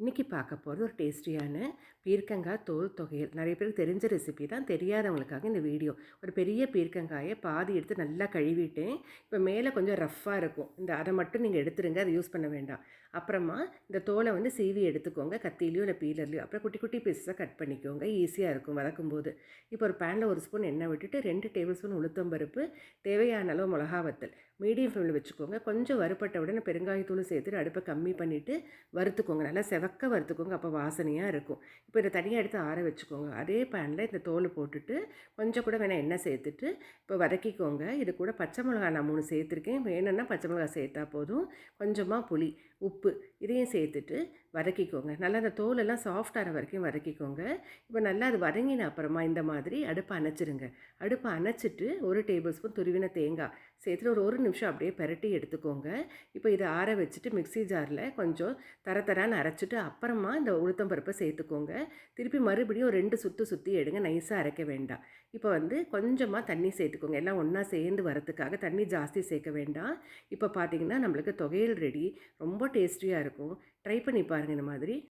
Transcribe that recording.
இன்றைக்கி பார்க்க போகிறது ஒரு டேஸ்டியான பீர்க்கங்காய் தோல் தொகையல். நிறைய பேருக்கு தெரிஞ்ச ரெசிபி தான் தெரியாதவங்களுக்காக இந்த வீடியோ. ஒரு பெரிய பீர்க்கங்காயை பாதி எடுத்து நல்லா கழுவிட்டேன் இப்போ மேலே கொஞ்சம் ரஃப்பாக இருக்கும். இந்த அதை மட்டும் நீங்கள் எடுத்துருங்க அதை யூஸ் பண்ண வேண்டாம். அப்புறமா இந்த தோலை வந்து சீவி எடுத்துக்கோங்க கத்திலையோ இல்லை பீலர்லையோ. அப்புறம் குட்டி குட்டி பீஸஸாக கட் பண்ணிக்கோங்க ஈஸியாக இருக்கும் வதக்கும் போது இப்போ ஒரு பேனில் ஒரு ஸ்பூன் எண்ணெய் விட்டுட்டு ரெண்டு டேபிள் ஸ்பூன் உளுத்தம் பருப்பு தேவையான அளவு மிளகா வத்தல். மீடியம் ஃப்ளேமில் வச்சுக்கோங்க. கொஞ்சம் வறுப்பட்ட உடனே பெருங்காயத்தூள் சேர்த்துட்டு அடுப்பை கம்மி பண்ணிவிட்டு வறுத்துக்கோங்க. நல்லா செவக்க வறுத்துக்கோங்க. அப்போ வாசனையாக இருக்கும். இப்போ இதை தனியாக எடுத்து ஆற வச்சுக்கோங்க. அதே பேனில் இந்த தோல் போட்டுட்டு கொஞ்சம் கூட வேணால் எண்ணெய் சேர்த்துட்டு இப்போ வதக்கிக்கோங்க. இது கூட பச்சை மிளகா நான் மூணு சேர்த்துருக்கேன். வேணும்னா பச்சை மிளகா சேர்த்தா போதும். கொஞ்சமாக புளி உப்பு இதையும் சேர்த்துட்டு வதக்கிக்கோங்க. நல்லா அந்த தோலெல்லாம் சாஃப்டான வரைக்கும் வதக்கிக்கோங்க. இப்போ நல்லா அது வதங்கின அப்புறமா இந்த மாதிரி அடுப்பை அணைச்சிருங்க. அடுப்பை அணைச்சிட்டு ஒரு டேபிள் ஸ்பூன் துருவின தேங்காய் சேர்த்துட்டு ஒரு ஒரு நிமிஷம் அப்படியே பெரட்டி எடுத்துக்கோங்க. இப்போ இதை ஆற வச்சுட்டு மிக்ஸி ஜாரில் கொஞ்சம் தர தரான்னு அரைச்சிட்டு அப்புறமா இந்த உளுத்தம் பருப்பை சேர்த்துக்கோங்க. திருப்பி மறுபடியும் ரெண்டு சுற்று சுற்றி எடுங்க. நைஸாக அரைக்க வேண்டாம். இப்போ வந்து கொஞ்சமாக தண்ணி சேர்த்துக்கோங்க. எல்லாம் ஒன்றா சேர்ந்து வரத்துக்காக தண்ணி ஜாஸ்தி சேர்க்க வேண்டாம். இப்போ பார்த்தீங்கன்னா நம்மளுக்கு தொகையல் ரெடி ரொம்ப டேஸ்டியாக இருக்கும். ட்ரை பண்ணி பாருங்கள் இந்த மாதிரி.